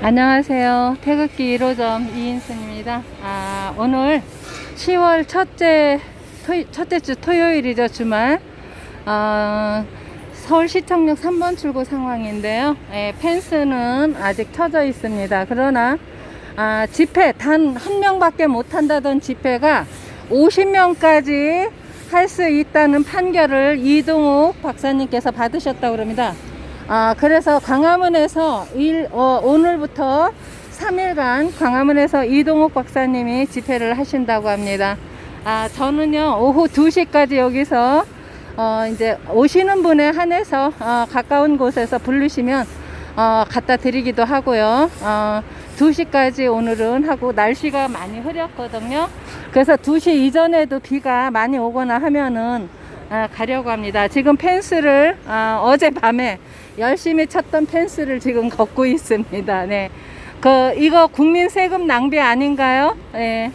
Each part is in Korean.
안녕하세요. 태극기 1호점 이인순입니다. 아, 오늘 10월 첫째, 토, 첫째 주 토요일이죠, 주말. 아, 서울시청역 3번 출구 상황인데요. 예, 펜스는 아직 켜져 있습니다. 그러나, 아, 집회, 단 한 명밖에 못 한다던 집회가 50명까지 할 수 있다는 판결을 이동욱 박사님께서 받으셨다고 그럽니다. 아, 그래서 광화문에서 일, 어, 오늘부터 3일간 광화문에서 이동욱 박사님이 집회를 하신다고 합니다. 아, 저는요, 오후 2시까지 여기서, 어, 이제 오시는 분에 한해서, 어, 가까운 곳에서 부르시면, 어, 갖다 드리기도 하고요. 어, 2시까지 오늘은 하고, 날씨가 많이 흐렸거든요. 그래서 2시 이전에도 비가 많이 오거나 하면은, 아, 가려고 합니다. 지금 펜스를 아, 어젯밤에 열심히 쳤던 펜스를 지금 걷고 있습니다. 네. 그 이거 국민 세금 낭비 아닌가요? 네.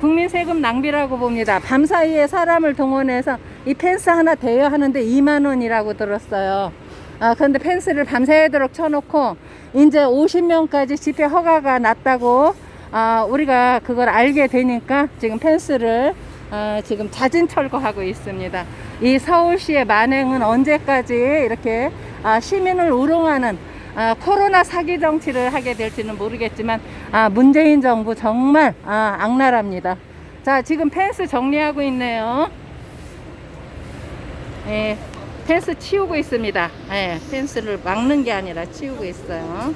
국민 세금 낭비라고 봅니다. 밤 사이에 사람을 동원해서 이 펜스 하나 대여하는데 2만 원이라고 들었어요. 아, 그런데 펜스를 밤새도록 쳐놓고 이제 50명까지 집회 허가가 났다고 아, 우리가 그걸 알게 되니까 지금 펜스를 아, 지금 자진 철거하고 있습니다. 이 서울시의 만행은 언제까지 이렇게 아, 시민을 우롱하는 아, 코로나 사기 정치를 하게 될지는 모르겠지만 아, 문재인 정부 정말 아, 악랄합니다. 자, 지금 펜스 정리하고 있네요. 예, 펜스 치우고 있습니다. 예, 펜스를 막는 게 아니라 치우고 있어요.